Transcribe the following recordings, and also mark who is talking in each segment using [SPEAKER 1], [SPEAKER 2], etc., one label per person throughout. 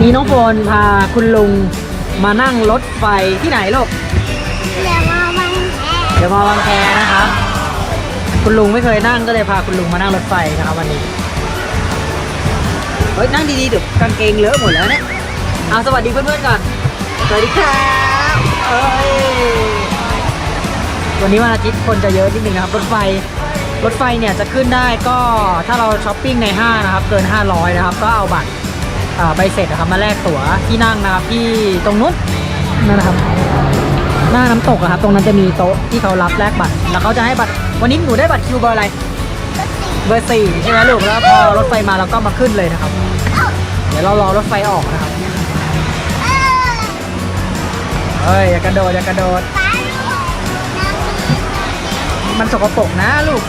[SPEAKER 1] นี้น้องโฟนพาคุณลุงมานั่งรถไฟที่ไหนลูก
[SPEAKER 2] เดี๋ยวมาบังแอ
[SPEAKER 1] เดี๋ยวมาบางแคนะครับ คุณลุงไม่เคยนั่งก็เลยพาคุณลุงมานั่งรถไฟนะครับวันนี้เฮ้ยนั่งดีๆเดี๋ยวกางเกงเลอะหมดแล้วเนี่ยเอาสวัสดีเพื่อนๆก่อน สวัสดีครับเอ้ยวันนี้วันอาทิตย์คนจะเยอะนิดนึงนะครับ รถไฟรถไฟเนี่ยจะขึ้นได้ก็ถ้าเราช้อปปิ้งในห้างนะครับ เกิน 500 นะครับ ก็เอาบัตรอ่า ใบเสร็จนะครับมาแลกตั๋วที่นั่งนะครับที่ตรงนู้นนั่นนะครับ หน้าน้ำตกอะครับตรงนั้นจะมีโต๊ะที่เขารับแลกบัตร แล้วเขาจะให้บัตรวันนี้หนูได้บัตรคิวเบอร์อะไรเบอร์สี่ใช่ไหมลูกแล้วพอรถไฟมาเราก็มาขึ้นเลยนะครับ เดี๋ยวเรารอรถไฟออกนะครับเฮ้ยอย่ากระโดดอย่ากระโดด
[SPEAKER 2] มั
[SPEAKER 1] นสกปรกนะลูก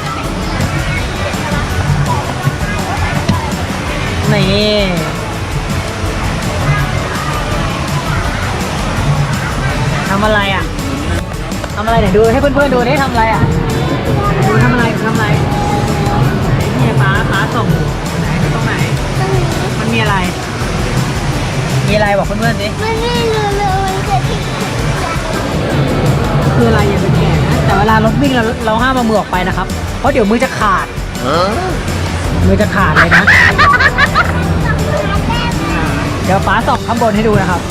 [SPEAKER 1] นี่ำอะไรอะทำอะไรไหนดูให้เพื่อนๆดูนี่ทำอะไรอะดูทำอะไรทำอะไรเนี่ยป้าป้าส่งไหนตรงไหน
[SPEAKER 2] ตรงนี้
[SPEAKER 1] มันมีอะไร มีอะไรบอกเพื่อนๆสิ
[SPEAKER 2] มันไม่รู้เลยมันจะที่
[SPEAKER 1] คืออะไรอย่าเป็นแก่นะแต่เวลารถวิ่งเราเราห้ามเอามือออกไปนะครับ เพราะเดี๋ยวมือจะขาดมือจะขาดเลยนะ เดี๋ยวฟ้าส่องข้างบนให้ดูนะครับ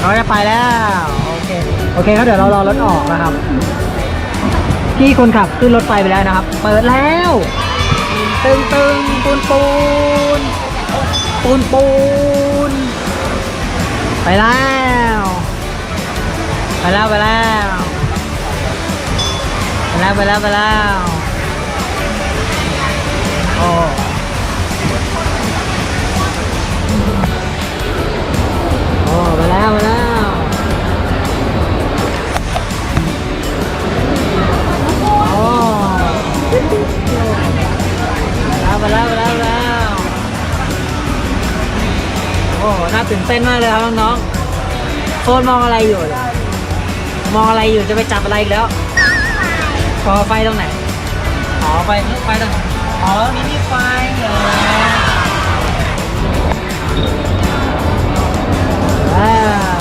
[SPEAKER 1] เราจะไปแล้ว โอเค โอเคครับเดี๋ยวเรารอรถออกนะครับ พี่คนขับขึ้นรถไฟไปแล้วนะครับ เปิดแล้ว ตึงตึงปูนปูนปูนปูน ไปแล้ว ไปแล้วไปแล้ว ไปแล้วไปแล้วไปแล้ว โอ้ แล้วไปแล้ว โอ้ไปแล้วไปแล้วไปแล้วแล้ว โอ้น่าตื่นเต้นมากเลยครับน้องๆโฟนมองอะไรอยู่เนี่ยมองอะไรอยู่จะไปจับอะไรอีกแล้วพอไฟตรงไหนอ๋อไฟไฟตรงอ๋อนี่มีไฟเหรอ ว้าว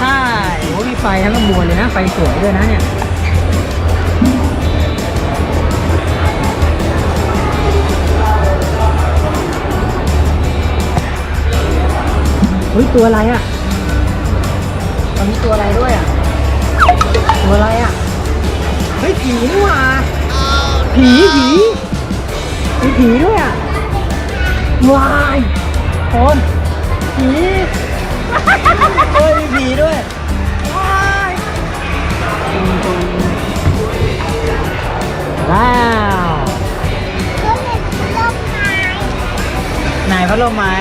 [SPEAKER 1] ใช่โอ้มีไฟทั้งขบวนเลยนะ ไฟสวยด้วยนะเนี่ยเฮ้ยตัวอะไรอะตอนนี้ตัวอะไรด้วยอะ ตัวอะไรอะ เฮ้ยผีนี่หว่าผีผีมีผีด้วยอะวาย คนผีเฮ้ยมีผีด้วยว้ายว้าว
[SPEAKER 2] ก็เลยลบไม้
[SPEAKER 1] ไหนพัดลมไม้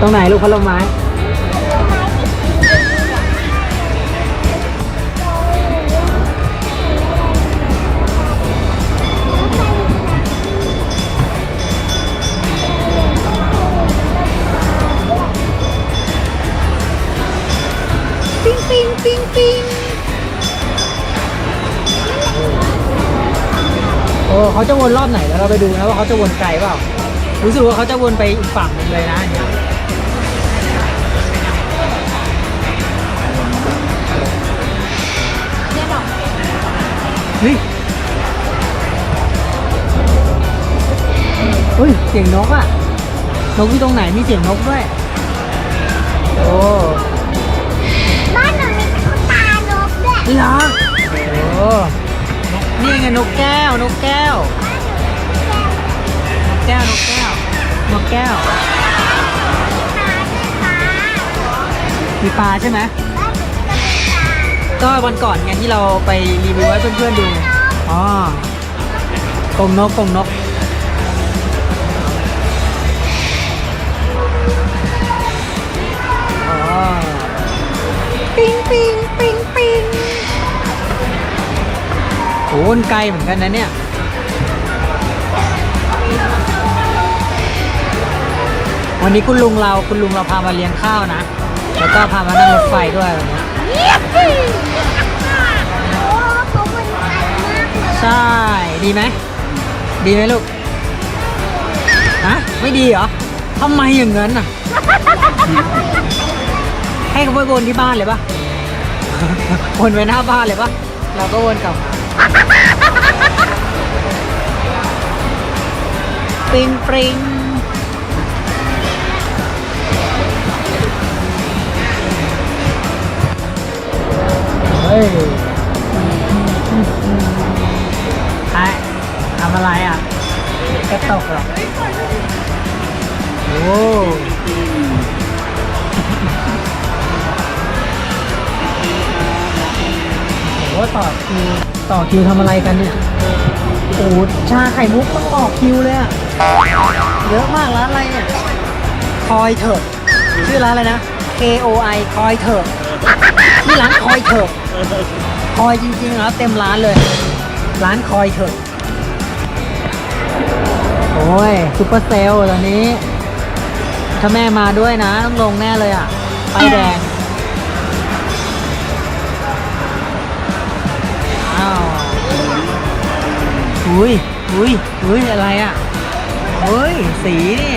[SPEAKER 1] ตรงไหนลูกพัดลมไม้ เขาจะวนรอบไหนแล้วเราไปดูนะว่าเขาจะวนไกลเปล่า รู้สึกว่าเขาจะวนไปอีกฝั่งหนึงเลยนะอันเนี้ยเฮ้ยเฮ้ย เสียงนกอะนกอยู่ตรงไหนมีเสียงนกด้วย โอ้
[SPEAKER 2] บ้านหนูมีตุ๊กตานกด้วย
[SPEAKER 1] เหรอโอ้ นี่ไงนกแก้วนกแก้วนกแก้วนกแก้วนกแก้วมีปลาใช่ไหมก็วันก่อนไงที่เราไปรีวิวให้เพื่อนๆดูไงอ๋อกรงนกกรงนก วนไกลเหมือนกันนะเนี่ยวันนี้คุณลุงเราคุณลุงเราพามาเลี้ยงข้าวนะ แล้วก็พามานั่งรถไฟด้วยวันนี้ใช่ ดีไหม ดีไหมลูกฮะไม่ดีเหรอทำไมอย่างเงินอะ ให้เขาไปวนที่บ้านเลยปะวนไว้หน้าบ้านเลยปะเราก็วนกลับมา ปริงปริงเฮ้ยไอ้ทำอะไรอะกระตกเหรอโอ้โหต่อคิวต่อคิวทำอะไรกันเนี่ย โอ้โหชาไข่มุกต้องต่อคิวเลยอะเยอะมากร้านอะไรเนี่ยคอยเถอะชื่อร้านอะไรนะ K O I คอยเถอะนี่ร้านคอยเถอะคอยจริงๆครับเต็มร้านเลย ร้านคอยเถอะโอ้ยซุปเปอร์เซลตอนนี้ ถ้าแม่มาด้วยนะ ต้องลงแน่เลยอะไฟแดง อ้าว อุ้ยอุ้ยอุ้ยอะไรอะเฮ้ย สีนี่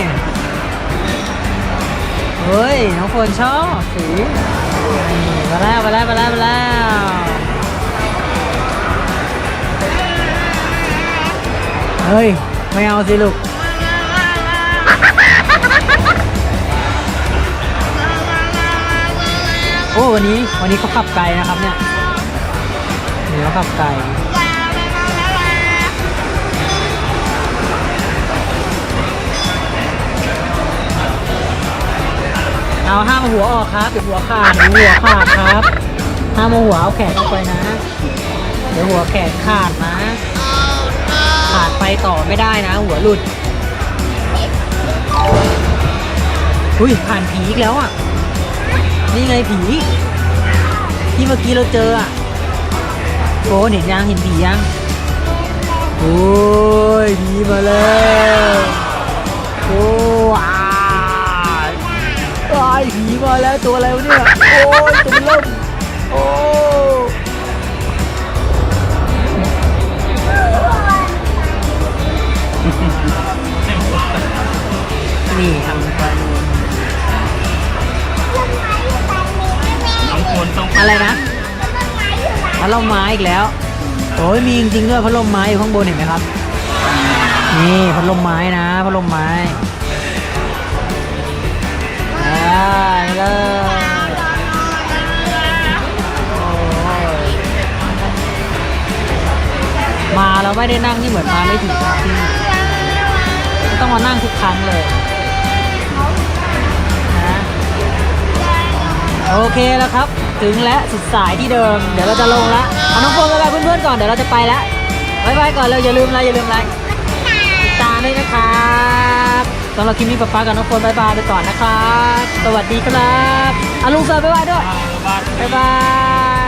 [SPEAKER 1] เฮ้ย น้องฝนชอบสีมาแล้วมาแล้วมาแล้วมาแล้วเฮ้ย ไม่เอาสิลูกโอ้วันนี้วันนี้เขาขับไกลนะครับเนี่ยวันนี้เขาขับไกล เอาห้ามเอาหัวออกครับเดี๋ยวหัวขาดเดี๋ยวหัวขาดครับห้ามเอาหัวเอาแขนออกไปนะ เดี๋ยวหัวแขนขาดนะขาดไปต่อไม่ได้นะ หัวหลุดอุ้ยผ่านผีอีกแล้วอะ นี่ไงผี ที่เมื่อกี้เราเจออะโอ้เห็นยังเห็นผียังโอ้ยผีมาแล้วโอ้ ผีมาแล้วตัวอะไรวะเนี่ย โอ้ยตัวมันเริ่มโอ้นี่ทำไปอะไรนะพัดลมไม้อีกแล้ว โอ้ยมีจริงๆด้วยพัดลมไม้อยู่ข้างบนเห็นไหมครับ นี่พัดลมไม้นะพัดลมไม้ เลยมาเราไม่ได้นั่งนี่เหมือนมาไม่ถึงครับที่ต้องมานั่งทุกครั้งเลยนะโอเคแล้วครับ ถึงแล้วสุดสายที่เดิม เดี๋ยวเราจะลงล้วเอาน้องโฟมไปเพื่อนๆก่อนเดี๋ยวเราจะไปแล้วบายบายก่อนเลยอย่าลืมอะไรอย่าลืมอะไรติดตามด้วยนะครับำหรับคลิปนี้ป๊าป๊ากับน้องโฟมบายบายไปก่อนนะครับ สวัสดีครับอาลุงเซอร์บายบายด้วยบายบาย